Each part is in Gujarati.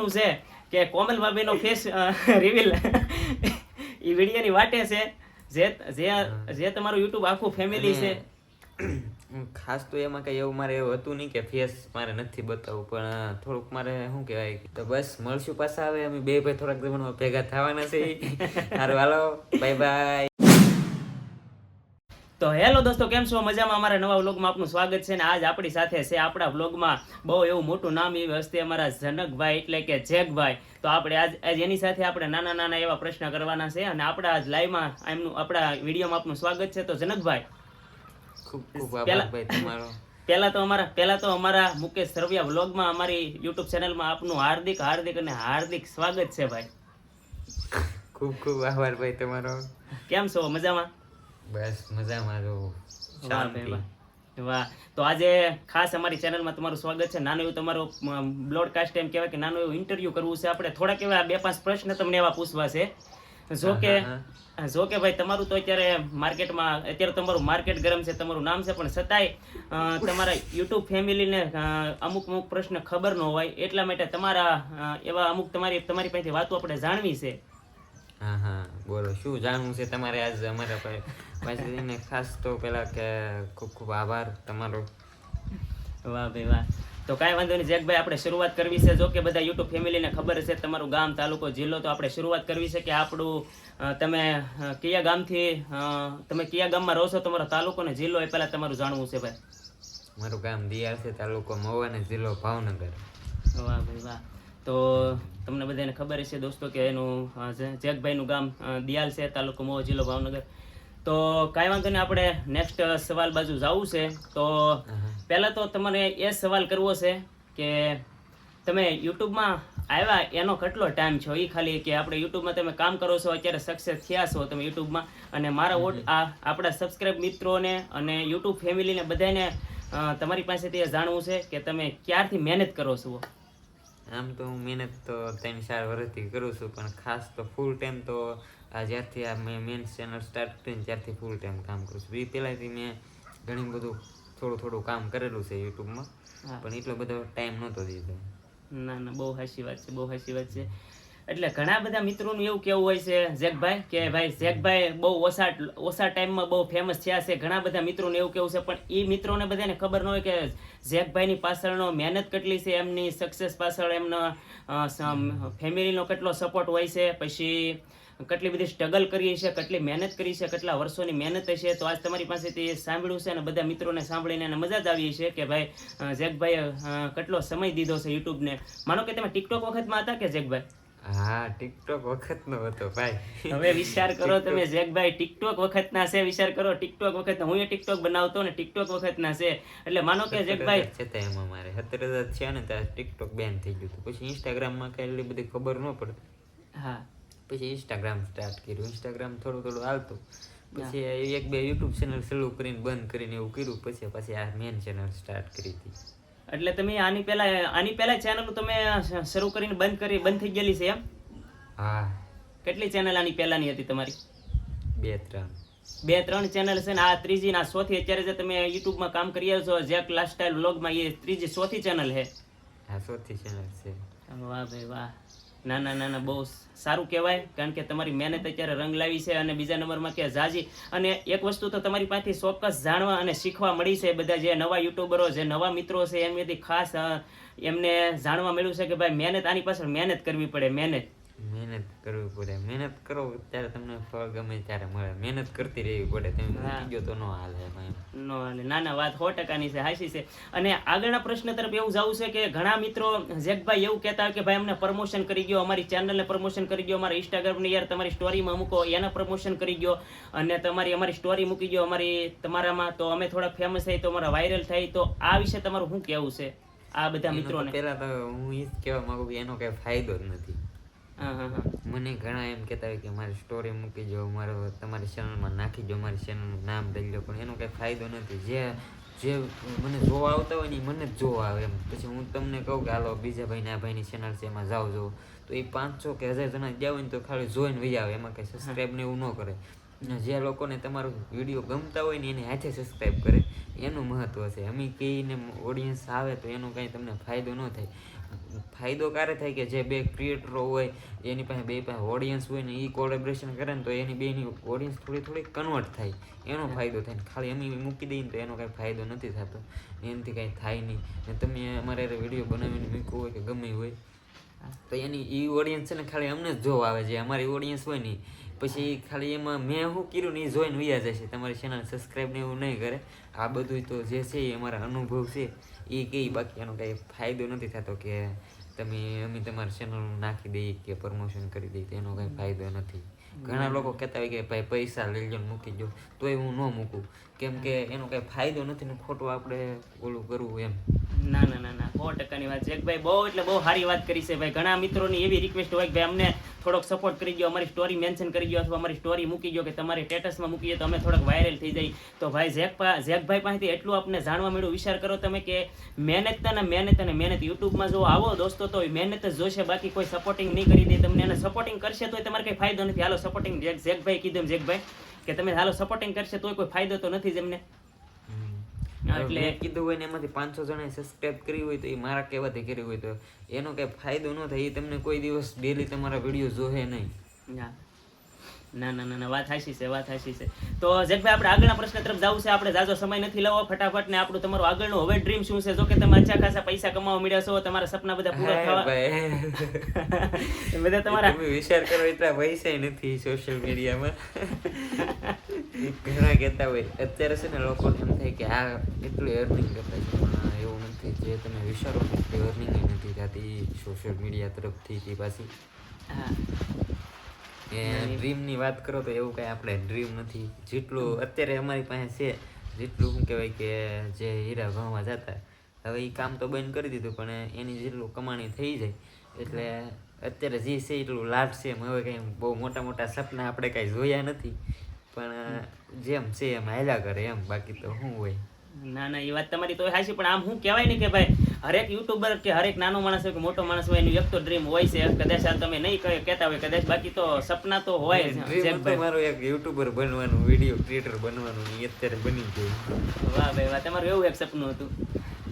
સપનું છે કે કોમલ ભાભીનો ફેસ રિવીલ એ વિડીયોની વાટે છે. જે જે જે તમારું યુટ્યુબ આખું ફેમિલી છે. ખાસ તો એમાં કઈ એવું મારે એવું હતું નહીં કે ફેસ મારે નથી બતાવવું પણ થોડુંક મારે શું કહેવાય તો બસ મળશું પાછા આવે અમે બે ભાઈ થોડાક જમણમાં ભેગા થવાના છે. સારું હાલો. બાય બાય તો હેલો દોસ્તો કેમ છો? મજામાં અમારા નવા વ્લોગમાં આપનું સ્વાગત છે ને આજ આપણી સાથે છે આપણા વ્લોગમાં બહુ એવું મોટું નામ એવી હસ્તે અમારા જનકભાઈ એટલે કે જેકભાઈ તો આપણે આજ આજ એની સાથે આપણે નાના નાના એવા પ્રશ્ન કરવાના છે અને આપણા આજ લાઈવમાં એમનું આપણા વિડીયોમાં આપનું સ્વાગત છે. તો જનકભાઈ ખૂબ ખૂબ આભાર તમારો. પહેલા તો અમારા પહેલા તો અમારા મુકેશ સરવિયા વ્લોગમાં અમારી યુટ્યુબ ચેનલમાં આપનું હાર્દિક હાર્દિક અને હાર્દિક સ્વાગત છે ભાઈ. ખૂબ ખૂબ આભાર ભાઈ તમારો. કેમ છો? મજામાં? બસ મજામાં રહો. શાંતિ. વાહ. તો આજે ખાસ અમારી ચેનલમાં તમારું સ્વાગત છે. નાનું એવું તમારું બ્લોડકાસ્ટ એમ કહેવાય કે નાનું એવું ઇન્ટરવ્યુ કરવું છે આપણે. થોડાક એવા બે પાંચ પ્રશ્ન તમને એવા પૂછવા છે. જો કે જો કે ભાઈ તમારું તો અત્યારે માર્કેટમાં અત્યારે તમારું માર્કેટ ગરમ છે તમારું નામ છે પણ છતાંય તમારા યુટ્યુબ ફેમિલીને અમુક અમુક પ્રશ્ન ખબર ન હોય એટલા માટે તમારા એવા અમુક તમારી તમારી પાસેથી વાતો આપણે જાણવી છે. હા હા બોલો શું જાણવું છે તમારે આજ અમારા પાસે પાસેથી ખાસ તો પેલા કે ખૂબ ખૂબ આભાર તમારો. વાહ ભાઈ વાહ. તો કાંઈ વાંધો નહીં જેકભાઈ આપણે શરૂઆત કરવી છે. જો કે બધા યુટ્યુબ ફેમિલીને ખબર છે તમારું ગામ તાલુકો જિલ્લો તો આપણે શરૂઆત કરવી છે કે આપણું તમે કયા ગામથી તમે કયા ગામમાં રહો છો? તમારો તાલુકો ને જિલ્લો એ પહેલાં તમારું જાણવું છે ભાઈ. મારું ગામ દિયાળ છે તાલુકો મહુવા અને જિલ્લો ભાવનગર. વાહ ભાઈ વાહ. તો તમને બધાને ખબર છે દોસ્તો કે એનું જેકભાઈનું ગામ દિયાલ છે તાલુકો મોહ જિલ્લો ભાવનગર. તો કાંઈ વાંધો નહીં આપણે નેક્સ્ટ સવાલ બાજુ જવું છે. તો પહેલાં તો તમારે એ સવાલ કરવો છે કે તમે યુટ્યુબમાં આવ્યા એનો કેટલો ટાઈમ છો? એ ખાલી કે આપણે યુટ્યુબમાં તમે કામ કરો છો અત્યારે સક્સેસ થયા છો તમે યુટ્યુબમાં. અને મારા વોટ આ આપણા સબસ્ક્રાઇબ મિત્રોને અને યુટ્યુબ ફેમિલીને બધાને તમારી પાસેથી એ જાણવું છે કે તમે ક્યારથી મહેનત કરો છો? આમ તો હું મહેનત તો ત્રણ ચાર વર્ષથી કરું છું પણ ખાસ તો ફૂલ ટાઈમ તો આ જ્યારથી આ મેં મેન ચેનલ સ્ટાર્ટ કરીને ત્યારથી ફૂલ ટાઈમ કામ કરું છું. એ પહેલાંથી મેં ઘણું બધું થોડું થોડું કામ કરેલું છે યુટ્યુબમાં. પણ એટલો બધો ટાઈમ નહોતો દીધો. ના ના બહુ હાસી વાત છે બહુ હાસી વાત છે. એટલે ઘણા બધા મિત્રોનું એવું કેવું હોય છે, ઝેકભાઈ, કે ભાઈ, ઝેકભાઈ બહુ ઓછા ઓછા ટાઈમમાં બહુ ફેમસ થયા છે. ઘણા બધા મિત્રોને એવું કેવું છે, પણ એ મિત્રોને બધાને ખબર ન હોય કે ઝેકભાઈની પાછળનો મહેનત કેટલી છે, એમની સક્સેસ પાછળ એમનો ફેમિલીનો કેટલો સપોર્ટ હોય છે, પછી કેટલી બધી સ્ટ્રગલ કરી છે કેટલી મહેનત કરી છે, કેટલા વર્ષોની મહેનત છે. તો આજ તમારી પાસેથી સાંભળ્યું છે અને બધા મિત્રોને સાંભળીને એને મજા જ આવી છે કે ભાઈ ઝેકભાઈએ કેટલો સમય દીધો છે યુટ્યુબને. માનો કે તમે ટિકટોક વખતમાં હતા કે જેકભાઈ હા ટિકટોક વખત નો હતો ભાઈ. હવે વિચાર કરો તમે જેકભાઈ ટિકટોક વખતના છે વિચાર કરો ટિકટોક વખત હું એ ટિકટોક બનાવતો ને ટિકટોક વખતના છે. એટલે માનો કે જેકભાઈ તે એમાં મારે. સત્તર હજાર છે ને ત્યારે ટિકટોક બેન થઈ ગયું હતું. પછી ઇન્સ્ટાગ્રામમાં કઈ એટલી બધી ખબર ન પડતી. હા. પછી ઇન્સ્ટાગ્રામ સ્ટાર્ટ કર્યું. ઇન્સ્ટાગ્રામ થોડું થોડું હાલતું. પછી એક બે યુટ્યુબ ચેનલ શરૂ કરીને બંધ કરીને એવું કર્યું. પછી પછી આ મેન ચેનલ સ્ટાર્ટ કરી હતી. એટલે તમે આની પહેલા આની પહેલા ચેનલ તમે શરૂ કરીને બંધ કરી બંધ થઈ ગયેલી છે એમ? હા. કેટલી ચેનલ આની પહેલાની હતી તમારી? બે ત્રણ. બે ત્રણ ચેનલ છે ને આ ત્રીજી ના ચોથી. અત્યારે જે તમે યુટ્યુબમાં કામ કરી રહ્યા છો જેક લાસ્ટસ્ટાઇલ વ્લોગમાં એ ત્રીજી ચોથી ચેનલ છે. હા ચોથી ચેનલ છે. વાહ ભાઈ વાહ. ના ના ના ના, બહુ સારું કહેવાય, કારણ કે તમારી મહેનત અત્યારે રંગ લાવી છે અને બીજા નંબરમાં કે ઝાઝી. અને એક વસ્તુ તો તમારી પાસેથી ચોક્કસ જાણવા અને શીખવા મળી છે બધા જે નવા યુટ્યુબરો, જે નવા મિત્રો છે, એમનેથી ખાસ એમને જાણવા મળ્યું છે કે ભાઈ મહેનત, આની પાછળ મહેનત કરવી પડે, મહેનત. મહેનત કરવી પડે. મહેનત કરો ત્યારે તમને ફળ ગમે ત્યારે મળે. મહેનત કરતી રહેવી પડે. તમે મૂકી ગયો તો નો હાલે નો હાલે. ના ના વાત સો ટકાની છે હાચી છે. અને આગળના પ્રશ્ન તરફ એવું જવું છે કે ઘણા મિત્રો જેકભાઈ એવું કહેતા કે ભાઈ અમને પ્રમોશન કરી ગયો અમારી ચેનલને પ્રમોશન કરી ગયો અમારા ઇન્સ્ટાગ્રામને યાર તમારી સ્ટોરીમાં મૂકો એના પ્રમોશન કરી ગયો અને તમારી અમારી સ્ટોરી મૂકી ગયો અમારી તમારામાં તો અમે થોડા ફેમસ થઈ તો અમારા વાયરલ થઈ તો આ વિશે તમારું શું કહેવું છે? આ બધા મિત્રોને. પેલા તો હું એ જ કહેવા માંગુ કે એનો કઈ ફાયદો જ નથી. મને ઘણા એમ કહેતા હોય કે મારી સ્ટોરી મૂકી જો મારો તમારી ચેનલમાં નાખી દો મારી ચેનલનું નામ દઈ લો પણ એનો કંઈ ફાયદો નથી. જે જે મને જોવા આવતા હોય ને એ મને જ જોવા આવે એમ. પછી હું તમને કહું કે હાલો બીજા ભાઈને આ ભાઈની ચેનલ છે એમાં જાઓ જો. તો એ પાંચસો કે હજાર જણા ગયા હોય ને તો ખાલી જોઈને વહી આવે એમાં કંઈ સબસ્ક્રાઈબ ને એવું ન કરે. જે લોકોને તમારો વીડિયો ગમતા હોય ને એને હાથે સબસ્ક્રાઈબ કરે એનું મહત્વ છે. અમે કહીને ઓડિયન્સ આવે તો એનો કાંઈ તમને ફાયદો ન થાય. ફાયદો ક્યારે થાય કે જે બે ક્રિએટરો હોય એની પાસે બે પાસે ઓડિયન્સ હોય ને એ કોલેબ્રેશન કરે ને તો એની બેની ઓડિયન્સ થોડી થોડી કન્વર્ટ થાય. એનો ફાયદો થાય ખાલી અમે મૂકી દઈએ ને તો એનો કાંઈ ફાયદો નથી થતો. એનાથી કાંઈ થાય નહીં. ને તમે અમારે વીડિયો બનાવીને મૂક્યો હોય કે ગમે હોય તો એની એ ઓડિયન્સ છે ને ખાલી અમને જ જોવા આવે છે. અમારી ઓડિયન્સ હોય ને ઈ. પછી ખાલી એમાં મેં શું કર્યું ને એ જોઈને વયા જશે. તમારી ચેનલ સબસ્ક્રાઈબ ને એવું નહીં કરે. આ બધું તો જે છે એ અમારા અનુભવ છે. એ કહે બાકી એનો કાંઈ ફાયદો નથી થતો કે તમે, અમે તમારી ચેનલ નાખી દઈએ કે પ્રમોશન કરી દઈએ એનો કાંઈ ફાયદો નથી. ઘણા લોકો કહેતા હોય કે ભાઈ પૈસા લઈ લો મૂકી દો તોય હું ન મૂકું. કેમ કે એનો કાંઈ ફાયદો નથી ને ખોટું આપણે ઓલું કરવું એમ. ના ના ના ના, સો ટકાની વાત છે. ભાઈ બહુ એટલે બહુ સારી વાત કરી છે ભાઈ. ઘણા મિત્રોની એવી રિક્વેસ્ટ હોય કે ભાઈ, અમને થોડોક સપોર્ટ કરી દો અમારી સ્ટોરી મેન્શન કરી દો અથવા અમારી સ્ટોરી મૂકી દો કે તમારી સ્ટેટસમાં મૂકી દો તો અમે થોડોક વાયરલ થઈ જાય તો ભાઈ, ઝેક ઝેકભાઈ પાસેથી એટલું આપણે જાણવા મળ્યું. વિચાર કરો તમે કે મહેનત અને મહેનત અને મહેનત. યુટ્યુબમાં જો આવો દોસ્તો, તો મહેનત જ જોશે. બાકી કોઈ સપોર્ટિંગ નહીં કરી દે. તમને એને સપોર્ટિંગ કરશે તો તમારે કંઈ ફાયદો નથી. હાલો સપોર્ટિંગ ઝેકભાઈ કીધું ઝેકભાઈ, કે તમે હાલો સપોર્ટિંગ કરશે તોય કોઈ ફાયદો તો નથી જ એમને. એટલે- કીધું હોય ને એમાંથી પાંચસો જણાએ સબસ્ક્રાઇબ કરી હોય તો એ મારા કહેવાથી કરી હોય તો એનો કઈ ફાયદો ન થાય એ તમને કોઈ દિવસ ડેલી તમારા વીડિયો જોહે નહીં. ના. ના ના ના વાત હાચી છે વાત હાશી છે. તો જેકભાઈ આપણે આગળના પ્રશ્ન તરફ જવું છે આપણે જાજો સમય નથી લેવો ફટાફટ ને આપણું તમારું આગળનું હવે ડ્રીમ શું છે? જો કે તમે અચ્છા ખાસા પૈસા કમાવા મળ્યા છો તમારા સપના બધા પૂરા થવા બધા તમારા તમે વિચાર કરો એટલા પૈસા નથી સોશિયલ મીડિયામાં ઘણા કહેતા હોય અત્યારે છે ને લોકોને એમ થાય કે આ એટલું અર્નિંગ કરતા છે પણ એવું નથી જે તમે વિચારો એટલી અર્નિંગ નથી થતી સોશિયલ મીડિયા તરફથી પાછી હા. ડ્રીમની વાત કરો તો એવું કાંઈ આપણે ડ્રીમ નથી. જેટલું અત્યારે અમારી પાસે છે જેટલું શું કહેવાય કે જે હીરા ભાવમાં જતા હવે એ કામ તો બંધ કરી દીધું પણ એની જેટલું કમાણી થઈ જાય એટલે અત્યારે જે છે એટલું લાભ છે એમ હવે કંઈ બહુ મોટા મોટા સપના આપણે કાંઈ જોયા નથી. પણ જેમ છે એમ હાલ્યા કરે એમ બાકી તો શું હોય. ના ના એ વાત તમારી તો હાચી પણ આમ હું કહેવાય ને કે ભાઈ હરેક યુટ્યુબર કે હરેક નાનો માણસ હોય કે મોટો માણસ હોય એનું એક તો ડ્રીમ હોય છે. કદાચ આ તમે નહીં કહે- કહેતા હોય કદાચ બાકી તો સપના તો હોય જેકભાઈ. મારું એક યુટ્યુબર બનવાનું વીડિયો ક્રિએટર બનવાનું એ અત્યારે બની ગયું. વાહ ભાઈ વાહ તમારું એવું એક સપનું હતું.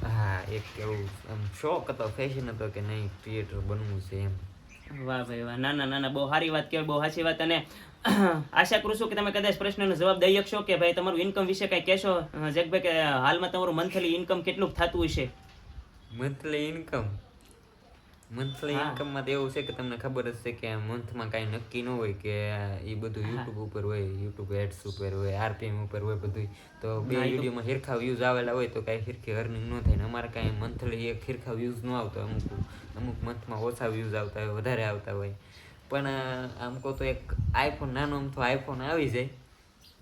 હા એક એવું આમ શોખ હતો ફેશન હતો કે નહીં ક્રિએટર બનવું છે એમ. વાહ ભાઈ વાહ ના ના ના ના બહુ સારી વાત કહેવાય બહુ સાચી વાત. અને આશા કરું છું કે તમે કદાચ પ્રશ્નનો જવાબ દઈ શકશો કે ભાઈ તમારું ઇન્કમ વિશે કઈ કહેશો? જેકભાઈ કે હાલમાં તમારું મંથલી ઇન્કમ કેટલું થતું હશે? Monthly income monthly. ઇન્કમમાં તો એવું છે કે તમને ખબર જ છે કે મંથમાં કાંઈ નક્કી ન હોય કે એ બધું યુટ્યુબ ઉપર હોય યુટ્યુબ એડ્સ ઉપર હોય આરપીએમ ઉપર હોય બધું તો બે વિડીયોમાં હિરખા વ્યૂઝ આવેલા હોય તો કાંઈ હિરખી અર્નિંગ ન થાય ને અમારે કાંઈ મંથલી એક હિરખા વ્યૂઝ ન આવતો અમુક અમુક મંથમાં ઓછા વ્યૂઝ આવતા હોય વધારે આવતા હોય. પણ આમ કહો તો એક આઈફોન નાનો આમ તો આઈફોન આવી જાય.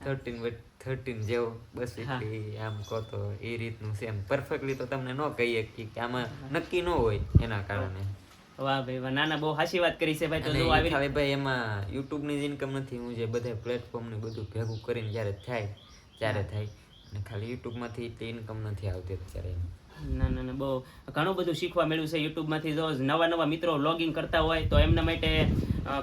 થર્ટીન થર્ટીન જેવો બસ એટલી આમ કહો તો એ રીતનું છે. એમ પરફેક્ટલી તો તમને ન કહીએ કે આમાં નક્કી ન હોય એના કારણે. વાહ ભાઈ વાહ. ના ના બહુ સાચી વાત કરી છે ભાઈ. તો જો આવી હવે ભાઈ એમાં યુટ્યુબની જ ઇન્કમ નથી. હું જે બધા પ્લેટફોર્મ ને બધું ભેગું કરીને જ્યારે થાય ત્યારે થાય. અને ખાલી યુટ્યુબમાંથી એટલી ઇન્કમ નથી આવતી અત્યારે. ના ના ના, બહુ. ઘણું બધું શીખવા મળ્યું છે યુટ્યુબમાંથી. જો નવા નવા મિત્રો લોગિન કરતા હોય, તો એમના માટે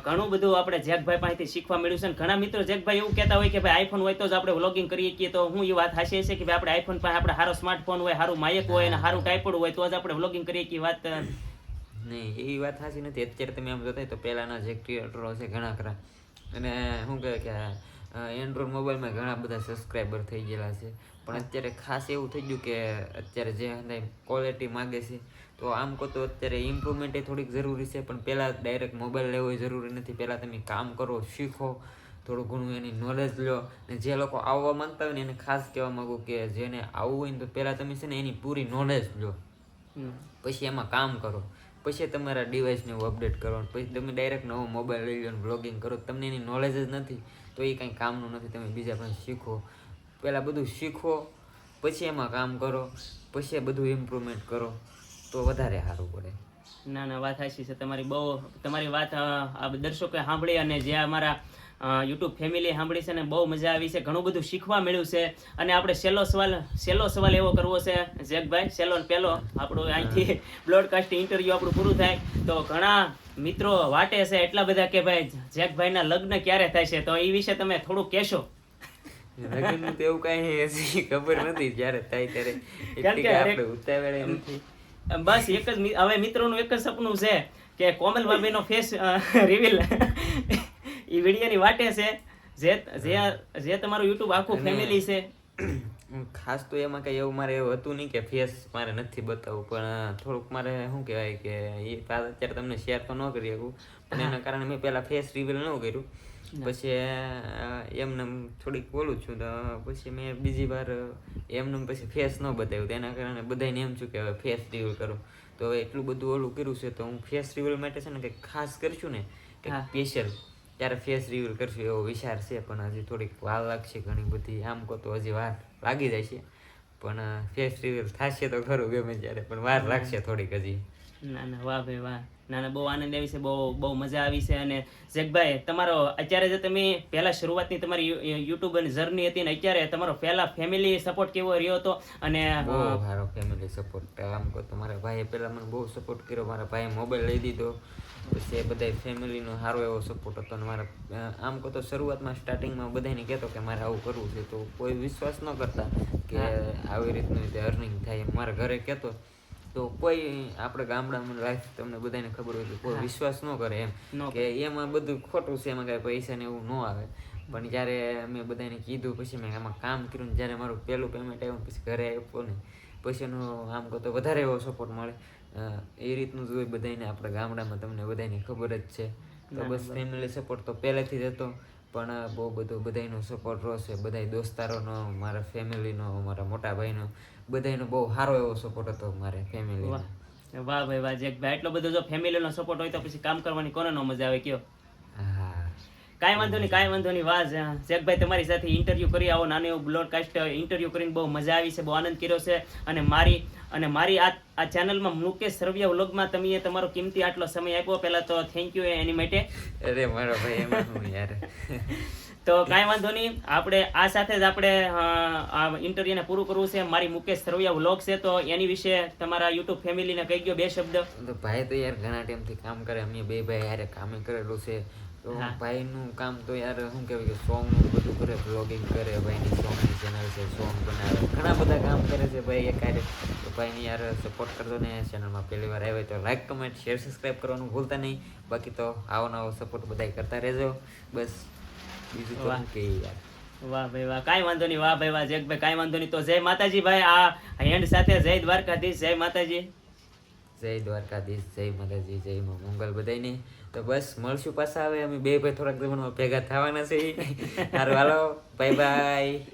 ઘણું બધું આપણે જેકભાઈ પાસેથી શીખવા મળ્યું છે. ઘણા મિત્રો જેકભાઈ એવું કહેતા હોય કે ભાઈ આઈફોન હોય તો જ આપણે વ્લોગિંગ કરીએ કે તો હું એ વાત હાશે છે કે ભાઈ, આપણે આઈફોન પાસે આપણે સારો સ્માર્ટફોન હોય સારું માયક હોય અને સારું ટાઈપડ હોય, તો જ આપણે વ્લોગિંગ કરીએ કે વાત નહીં એવી વાત સાચી નથી. અત્યારે તમે આમ જોતા તો પહેલાંના જે ક્રિએટરો છે ઘણા ખરા. અને શું કહે કે એન્ડ્રોઈડ મોબાઈલમાં ઘણા બધા સબસ્ક્રાઈબર થઈ ગયેલા છે. પણ અત્યારે ખાસ એવું થઈ ગયું કે અત્યારે જે ક્વોલિટી માગે છે તો આમ કહો તો અત્યારે ઇમ્પ્રુવમેન્ટ એ થોડીક જરૂરી છે પણ પહેલાં ડાયરેક્ટ મોબાઈલ લેવો એ જરૂરી નથી. પહેલાં તમે કામ કરો શીખો થોડું ઘણું એની નોલેજ લો. અને જે લોકો આવવા માંગતા હોય ને એને ખાસ કહેવા માંગુ કે જેને આવવું હોય ને તો પહેલાં તમે છે ને એની પૂરી નોલેજ લો. પછી એમાં કામ કરો. પછી તમારા ડિવાઇસને હું અપડેટ કરવાનું. પછી તમે ડાયરેક્ટ નવો મોબાઈલ લઈ લો બ્લોગિંગ કરો. તમને એની નોલેજ જ નથી, તો એ કંઈ કામનું નથી. તમે બીજા પણ શીખો. પહેલાં બધું શીખો, પછી એમાં કામ કરો, પછી બધું ઇમ્પ્રુવમેન્ટ કરો, તો વધારે સારું પડે. ના ના, વાત સાચી છે. તમારી બહુ, તમારી વાત દર્શકોએ સાંભળી અને જે અમારા યુટ્યુબ ફેમિલી સાંભળી છે ને બહુ મજા આવી છે. ઘણું બધું શીખવા મળ્યું છે. અને આપણે છેલ્લો સવાલ છેલ્લો સવાલ એવો કરવો છે જેકભાઈ છેલ્લો પહેલો. આપણું અહીંથી બ્રોડકાસ્ટ ઇન્ટરવ્યુ આપણું પૂરું થાય. તો ઘણા મિત્રો વાટે છે એટલા બધા કે ભાઈ જેકભાઈના લગ્ન ક્યારે થાય છે? તો એ વિશે તમે થોડું કહેશો. લગ્નનું તો એવું કાંઈ હજી ખબર નથી જ્યારે થાય ત્યારે. કારણ એટલી આપણે ઉતાવળે નથી. બસ એક જ હવે મિત્રોનું એક જ સપનું છે કે કોમલ ભાભીનો ફેસ રિવીલ એ વિડીયોની વાટે છે. જે જે જે તમારું યુટ્યુબ આખું ફેમિલી છે. ખાસ તો એમાં કઈ એવું મારે એવું હતું નહીં કે ફેસ મારે નથી બતાવવું પણ થોડુંક મારે શું કહેવાય કે એ અત્યારે તમને શેર તો ન કરી શકું પણ એના કારણે મેં પહેલાં ફેસ રિવીલ ન કર્યું. પછી એમને થોડીક બોલું છું તો પછી મેં બીજી વાર એમને પછી ફેસ ન બતાવ્યું તેના કારણે બધાને એમ છું કે હવે ફેસ રિવીલ કરું. તો એટલું બધું ઓલું કર્યું છે તો હું ફેસ રિવીલ માટે છે ને કંઈક ખાસ કરશું ને કે સ્પેશિયલ ત્યારે ફેસ રિવ્યુલ કરશું એવો વિચાર છે પણ હજી થોડીક વાર લાગશે ઘણી બધી. આમ કહો તો હજી વાર લાગી જાય છે પણ ફેસ રિવ્યુલ થશે તો ખરું ગમે ત્યારે પણ વાર લાગશે થોડીક હજી. ના ના વાહ ભાઈ વાહ. ના ના બહુ આનંદ આવી છે બહુ બહુ મજા આવી છે. અને જેકભાઈ તમારો અત્યારે જે તમે પહેલા શરૂઆતની તમારી યુટ્યુબ અને જર્ની હતી ને અત્યારે તમારો પહેલા ફેમિલી સપોર્ટ કેવો રહ્યો હતો? અને બહુ સારો ફેમિલી સપોર્ટ આમ કહો તો મારા ભાઈએ પહેલા મને બહુ સપોર્ટ કર્યો. મારા ભાઈએ મોબાઈલ લઈ દીધો. પછી એ બધા ફેમિલીનો સારો એવો સપોર્ટ હતો. અને મારા આમ કહો તો શરૂઆતમાં સ્ટાર્ટિંગમાં બધાને કહેતો કે મારે આવું કરવું છે. તો કોઈ વિશ્વાસ ન કરતા કે આવી રીતનું રીતે અર્નિંગ થાય. મારા ઘરે કહેતો તો કોઈ આપણે ગામડામાં લાઈફ તમને બધાને ખબર હોય કે કોઈ વિશ્વાસ ન કરે એમ. કે એમાં બધું ખોટું છે એમાં કાંઈ પૈસા ને એવું ન આવે. પણ જ્યારે મેં બધાને કીધું પછી મેં આમાં કામ કર્યું ને જ્યારે મારું પહેલું પેમેન્ટ આવ્યું પછી ઘરે આપ્યો ને પછી એનું આમ કહો તો વધારે એવો સપોર્ટ મળે. એ રીતનું જોઈ બધાને આપણે ગામડામાં તમને બધાને ખબર જ છે. તો બસ ફેમિલી સપોર્ટ તો પહેલેથી જ હતો પણ બહુ બધો બધાયનો સપોર્ટ રહેશે બધાય દોસ્તારોનો મારા ફેમિલીનો મારા મોટા ભાઈનો બધાયનો બહુ સારો એવો સપોર્ટ હતો મારે ફેમિલી વાહ. ભાઈ વાહ જેકભાઈ એટલો બધો જો ફેમિલીનો સપોર્ટ હોય તો પછી કામ કરવાની કોને નો મજા આવે કયો? કાંઈ વાંધો નહીં કાંઈ વાંધો નહીં વાહ શેખભાઈ તમારી સાથે ઇન્ટરવ્યૂ કરી આવો નાનો એવો બ્લોડકાસ્ટ ઇન્ટરવ્યૂ કરીને બહુ મજા આવી છે બહુ આનંદ કર્યો છે. અને મારી અને મારી આ આ ચેનલમાં મુકેશ સરવિયા વ્લોગમાં તમે તમારો કિંમતી આટલો સમય આપ્યો. પહેલાં તો થેન્ક યુ એની માટે. અરે મારો ભાઈ એમાં યાર. તો કાંઈ વાંધો નહીં આપણે આ સાથે જ આપણે આ ઇન્ટરવ્યુને પૂરું કરવું છે. મારી મુકેશ સરવૈયા વ્લોગ છે તો એની વિશે તમારા યુટ્યુબ ફેમિલીને કહી ગયો બે શબ્દ. તો ભાઈ તો યાર ઘણા ટાઈમથી કામ કરે અમે બે ભાઈ યાર કામે કરેલું છે. તો. ભાઈનું કામ તો યાર શું કહેવાય કે સોંગનું બધું કરે બ્લોગિંગ કરે ભાઈની સોંગની ચેનલ છે સોંગ બનાવે. ઘણા બધા કામ કરે છે ભાઈ એક તો ભાઈને યાર સપોર્ટ કરજો ને ચેનલમાં પહેલી વાર આવ્યો તો લાઈક કમેન્ટ શેર સબસ્ક્રાઈબ કરવાનું ભૂલતા નહીં. બાકી તો આવો નવો સપોર્ટ બધાય કરતા રહેજો. બસ બીજું તો કે યાર. વાહ ભાઈ વાહ. કાંઈ વાંધો નહીં. વાહ ભાઈ વાહ. જગભાઈ કાંઈ વાંધો નહીં. તો જય માતાજી ભાઈ. આ હેન્ડ સાથે જય દ્વારકાધીશ. જય માતાજી. જય દ્વારકાધીશ, જય માતાજી, જય માં મંગલ બધાયને. તો બસ, મળશું પાછા હવે. અમે બે ભાઈ થોડાક જમણમાં ભેગા થવાના છે હારું, હાલો. Bye by